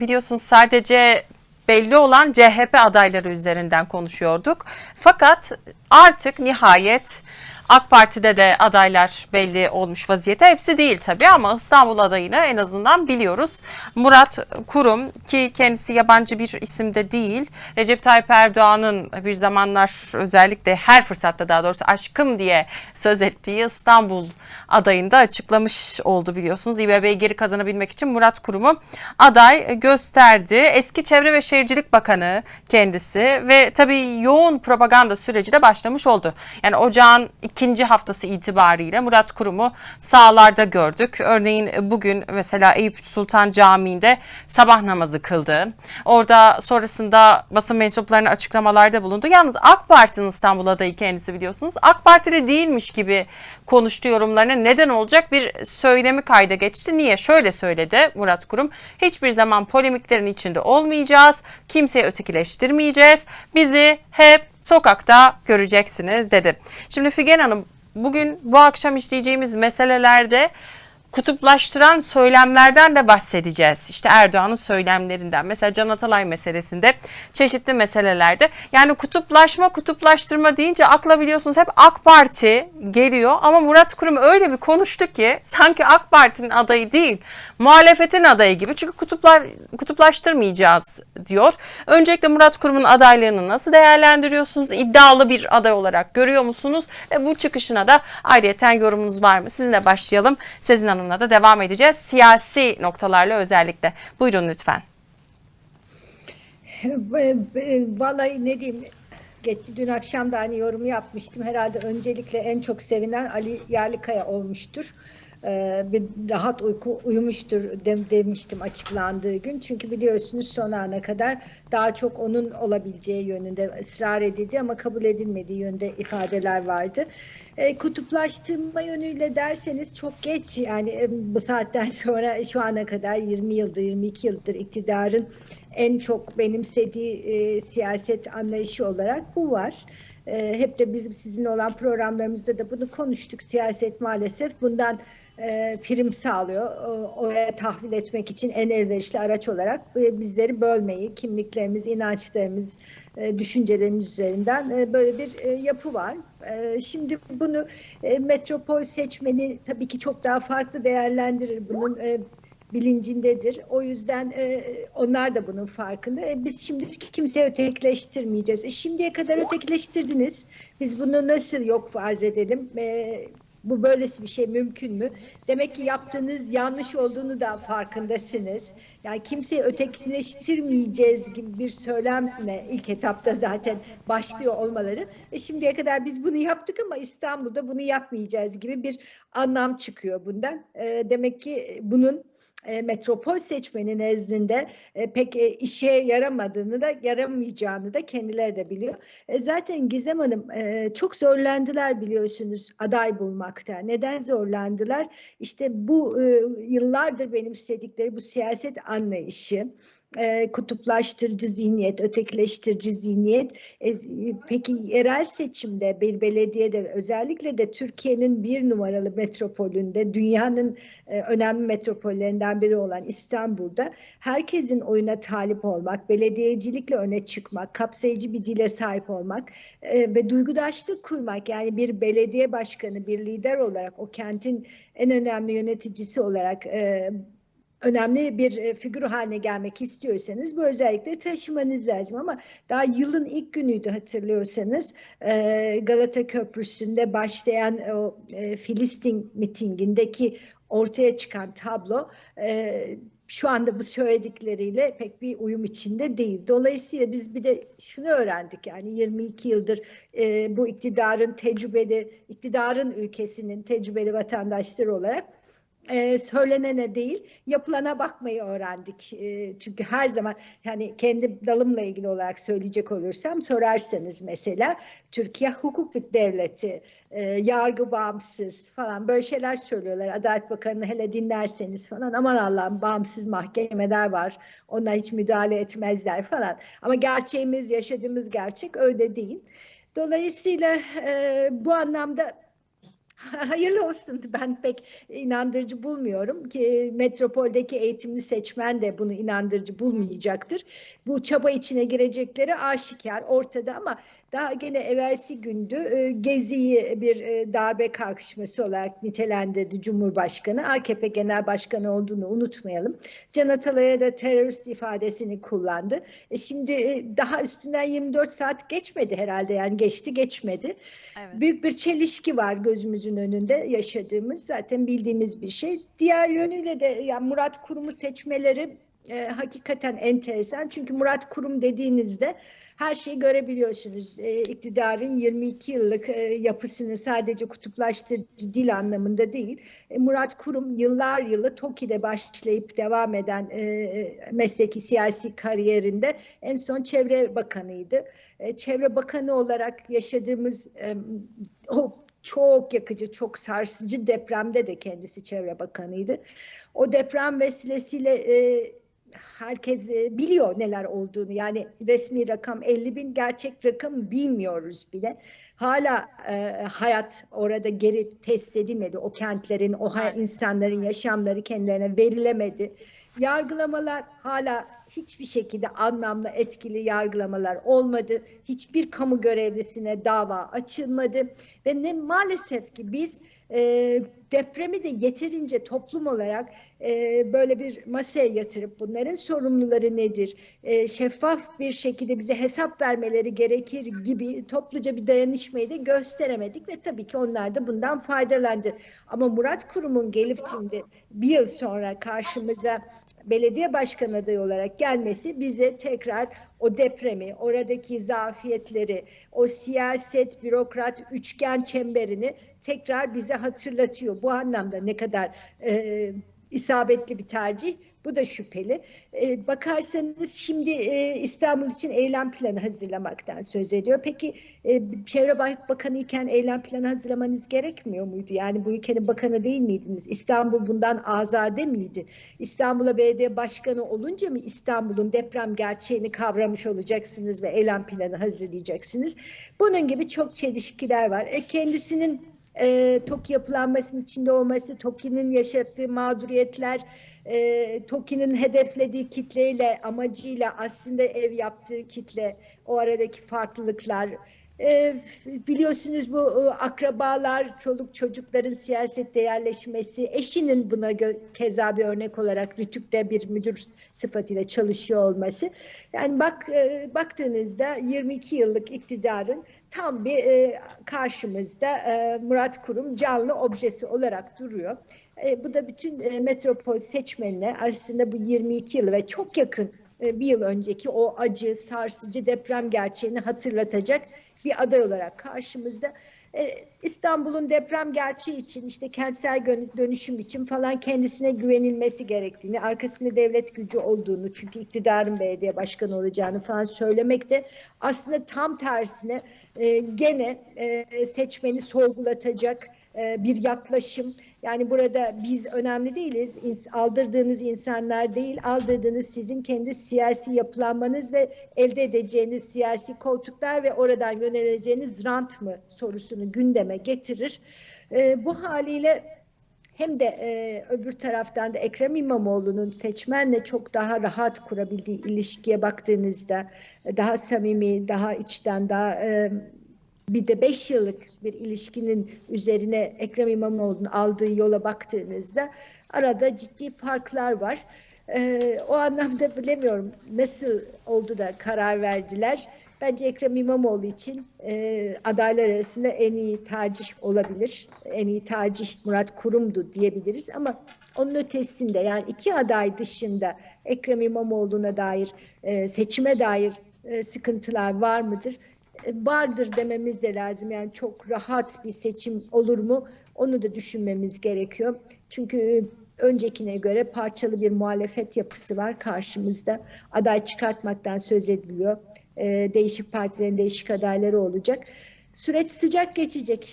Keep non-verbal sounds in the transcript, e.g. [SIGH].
Biliyorsunuz sadece belli olan CHP adayları üzerinden konuşuyorduk. Fakat artık nihayet AK Parti'de de adaylar belli olmuş vaziyette. Hepsi değil tabii ama İstanbul adayını en azından biliyoruz. Murat Kurum ki kendisi yabancı bir isim de değil. Recep Tayyip Erdoğan'ın bir zamanlar özellikle her fırsatta daha doğrusu aşkım diye söz ettiği İstanbul adayında açıklamış oldu biliyorsunuz. İBB'yi geri kazanabilmek için Murat Kurum'u aday gösterdi. Eski Çevre ve Şehircilik Bakanı kendisi ve tabii yoğun propaganda süreci de başlamış oldu. Yani ocağın ikinci haftası itibariyle Murat Kurum'u sahalarda gördük. Örneğin bugün mesela Eyüp Sultan Camii'nde sabah namazı kıldı. Orada sonrasında basın mensuplarına açıklamalarda bulundu. Yalnız AK Parti'nin İstanbul adayı kendisi biliyorsunuz. AK Partili değilmiş gibi konuştu yorumlarına neden olacak bir söylemi kayda geçti. Niye? Şöyle söyledi Murat Kurum. Hiçbir zaman polemiklerin içinde olmayacağız. Kimseyi ötekileştirmeyeceğiz. Bizi hep sokakta göreceksiniz dedi. Şimdi Figen Hanım bugün bu akşam işleyeceğimiz meselelerde kutuplaştıran söylemlerden de bahsedeceğiz. İşte Erdoğan'ın söylemlerinden. Mesela Can Atalay meselesinde çeşitli meselelerde. Yani kutuplaşma, kutuplaştırma deyince akla biliyorsunuz hep AK Parti geliyor. Ama Murat Kurum öyle bir konuştu ki sanki AK Parti'nin adayı değil, muhalefetin adayı gibi. Çünkü kutuplar, kutuplaştırmayacağız diyor. Öncelikle Murat Kurum'un adaylığını nasıl değerlendiriyorsunuz? İddialı bir aday olarak görüyor musunuz? Ve bu çıkışına da ayrıyeten yorumunuz var mı? Sizinle başlayalım. Sezin Hanım'la da devam edeceğiz. Siyasi noktalarla özellikle. Buyurun lütfen. Vallahi ne diyeyim geçti dün akşam da hani yorum yapmıştım. Herhalde öncelikle en çok sevinen Ali Yerlikaya olmuştur. Ee, bir rahat uyku uyumuştur de, demiştim açıklandığı gün. Çünkü biliyorsunuz son ana kadar daha çok onun olabileceği yönünde ısrar edildi ama kabul edilmediği yönde ifadeler vardı. E, kutuplaştırma yönüyle derseniz çok geç yani bu saatten [LAUGHS] sonra şu ana kadar 20 yıldır 22 yıldır iktidarın en çok benimsediği e, siyaset anlayışı olarak bu var. E, hep de bizim sizinle olan programlarımızda da bunu konuştuk. Siyaset maalesef bundan e, prim sağlıyor. O, oya tahvil etmek için en elverişli araç olarak e, bizleri bölmeyi, kimliklerimiz, inançlarımız, e, düşüncelerimiz üzerinden e, böyle bir e, yapı var. E, şimdi bunu e, metropol seçmeni tabii ki çok daha farklı değerlendirir. Bunun e, bilincindedir. O yüzden e, onlar da bunun farkında. E, biz şimdi kimseyi ötekileştirmeyeceğiz. E, şimdiye kadar ötekileştirdiniz. Biz bunu nasıl yok farz edelim? E, bu böylesi bir şey mümkün mü? Demek ki yaptığınız yanlış olduğunu da farkındasınız. Yani kimseyi ötekileştirmeyeceğiz gibi bir söylemle ilk etapta zaten başlıyor olmaları. E şimdiye kadar biz bunu yaptık ama İstanbul'da bunu yapmayacağız gibi bir anlam çıkıyor bundan. E, demek ki bunun e, metropol seçmeni nezdinde e, pek e, işe yaramadığını da yaramayacağını da kendileri de biliyor. E, zaten Gizem Hanım e, çok zorlandılar biliyorsunuz aday bulmakta. Neden zorlandılar? İşte bu e, yıllardır benimsedikleri bu siyaset anlayışı e, kutuplaştırıcı zihniyet, ötekileştirici zihniyet. E, peki yerel seçimde bir belediyede özellikle de Türkiye'nin bir numaralı metropolünde, dünyanın e, önemli metropollerinden biri olan İstanbul'da herkesin oyuna talip olmak, belediyecilikle öne çıkmak, kapsayıcı bir dile sahip olmak e, ve duygudaşlık kurmak yani bir belediye başkanı, bir lider olarak o kentin en önemli yöneticisi olarak e, önemli bir e, figür haline gelmek istiyorsanız bu özellikleri taşımanız lazım ama daha yılın ilk günüydü hatırlıyorsanız e, Galata Köprüsü'nde başlayan o e, Filistin mitingindeki ortaya çıkan tablo şu anda bu söyledikleriyle pek bir uyum içinde değil. Dolayısıyla biz bir de şunu öğrendik yani 22 yıldır bu iktidarın tecrübeli, iktidarın ülkesinin tecrübeli vatandaşları olarak e, söylenene değil yapılana bakmayı öğrendik. E, çünkü her zaman yani kendi dalımla ilgili olarak söyleyecek olursam sorarsanız mesela Türkiye hukuk devleti, e, yargı bağımsız falan böyle şeyler söylüyorlar. Adalet Bakanı'nı hele dinlerseniz falan aman Allah'ım bağımsız mahkemeler var. Onlar hiç müdahale etmezler falan. Ama gerçeğimiz, yaşadığımız gerçek öyle değil. Dolayısıyla e, bu anlamda Hayırlı olsun. Ben pek inandırıcı bulmuyorum ki metropoldeki eğitimli seçmen de bunu inandırıcı bulmayacaktır. Bu çaba içine girecekleri aşikar ortada ama daha gene evvelsi gündü e, Gezi'yi bir e, darbe kalkışması olarak nitelendirdi Cumhurbaşkanı. AKP Genel Başkanı olduğunu unutmayalım. Can Atalay'a da terörist ifadesini kullandı. E şimdi e, daha üstünden 24 saat geçmedi herhalde yani geçti geçmedi. Evet. Büyük bir çelişki var gözümüzün önünde yaşadığımız zaten bildiğimiz bir şey. Diğer yönüyle de yani Murat Kurum'u seçmeleri e, hakikaten enteresan. Çünkü Murat Kurum dediğinizde her şeyi görebiliyorsunuz. E, iktidarın 22 yıllık e, yapısını sadece kutuplaştırıcı dil anlamında değil. E, Murat Kurum yıllar yılı TOKİ'de başlayıp devam eden e, mesleki siyasi kariyerinde en son Çevre Bakanıydı. E, Çevre Bakanı olarak yaşadığımız e, o çok yakıcı, çok sarsıcı depremde de kendisi Çevre Bakanıydı. O deprem vesilesiyle e, herkes e, biliyor neler olduğunu. Yani resmi rakam 50 bin, gerçek rakam bilmiyoruz bile. Hala e, hayat orada geri test edilmedi. O kentlerin, o insanların yaşamları kendilerine verilemedi. Yargılamalar hala hiçbir şekilde anlamlı, etkili yargılamalar olmadı. Hiçbir kamu görevlisine dava açılmadı ve ne maalesef ki biz e, depremi de yeterince toplum olarak e, böyle bir masaya yatırıp bunların sorumluları nedir, e, şeffaf bir şekilde bize hesap vermeleri gerekir gibi topluca bir dayanışmayı da gösteremedik ve tabii ki onlar da bundan faydalandı. Ama Murat Kurum'un gelip şimdi bir yıl sonra karşımıza belediye başkan adayı olarak gelmesi bize tekrar o depremi, oradaki zafiyetleri, o siyaset, bürokrat, üçgen çemberini tekrar bize hatırlatıyor. Bu anlamda ne kadar e, isabetli bir tercih. Bu da şüpheli. E, bakarsanız şimdi e, İstanbul için eylem planı hazırlamaktan söz ediyor. Peki e, Çevre Bakanı iken eylem planı hazırlamanız gerekmiyor muydu? Yani bu ülkenin bakanı değil miydiniz? İstanbul bundan azade miydi? İstanbul'a belediye başkanı olunca mı İstanbul'un deprem gerçeğini kavramış olacaksınız ve eylem planı hazırlayacaksınız? Bunun gibi çok çelişkiler var. E, kendisinin e, TOKİ yapılanmasının içinde olması, TOKİ'nin yaşattığı mağduriyetler, e, TOKİ'nin hedeflediği kitleyle, amacıyla aslında ev yaptığı kitle, o aradaki farklılıklar, e, biliyorsunuz bu e, akrabalar, çoluk çocukların siyasette yerleşmesi, eşinin buna keza bir örnek olarak Rütük'te bir müdür sıfatıyla çalışıyor olması. Yani bak e, baktığınızda 22 yıllık iktidarın tam bir e, karşımızda e, Murat Kurum canlı objesi olarak duruyor. E, bu da bütün e, metropol seçmenine aslında bu 22 yıl ve çok yakın e, bir yıl önceki o acı, sarsıcı deprem gerçeğini hatırlatacak bir aday olarak karşımızda. E, İstanbul'un deprem gerçeği için işte kentsel dönüşüm için falan kendisine güvenilmesi gerektiğini, arkasında devlet gücü olduğunu, çünkü iktidarın belediye başkanı olacağını falan söylemek de aslında tam tersine e, gene e, seçmeni sorgulatacak bir yaklaşım. Yani burada biz önemli değiliz. Aldırdığınız insanlar değil, aldırdığınız sizin kendi siyasi yapılanmanız ve elde edeceğiniz siyasi koltuklar ve oradan yöneleceğiniz rant mı sorusunu gündeme getirir. E, bu haliyle hem de e, öbür taraftan da Ekrem İmamoğlu'nun seçmenle çok daha rahat kurabildiği ilişkiye baktığınızda e, daha samimi, daha içten, daha e, bir de 5 yıllık bir ilişkinin üzerine Ekrem İmamoğlu'nun aldığı yola baktığınızda arada ciddi farklar var. Ee, o anlamda bilemiyorum nasıl oldu da karar verdiler. Bence Ekrem İmamoğlu için e, adaylar arasında en iyi tercih olabilir. En iyi tercih Murat Kurum'du diyebiliriz ama onun ötesinde yani iki aday dışında Ekrem İmamoğlu'na dair e, seçime dair e, sıkıntılar var mıdır? Vardır dememiz de lazım. Yani çok rahat bir seçim olur mu? Onu da düşünmemiz gerekiyor. Çünkü öncekine göre parçalı bir muhalefet yapısı var karşımızda. Aday çıkartmaktan söz ediliyor. E, değişik partilerin değişik adayları olacak. Süreç sıcak geçecek.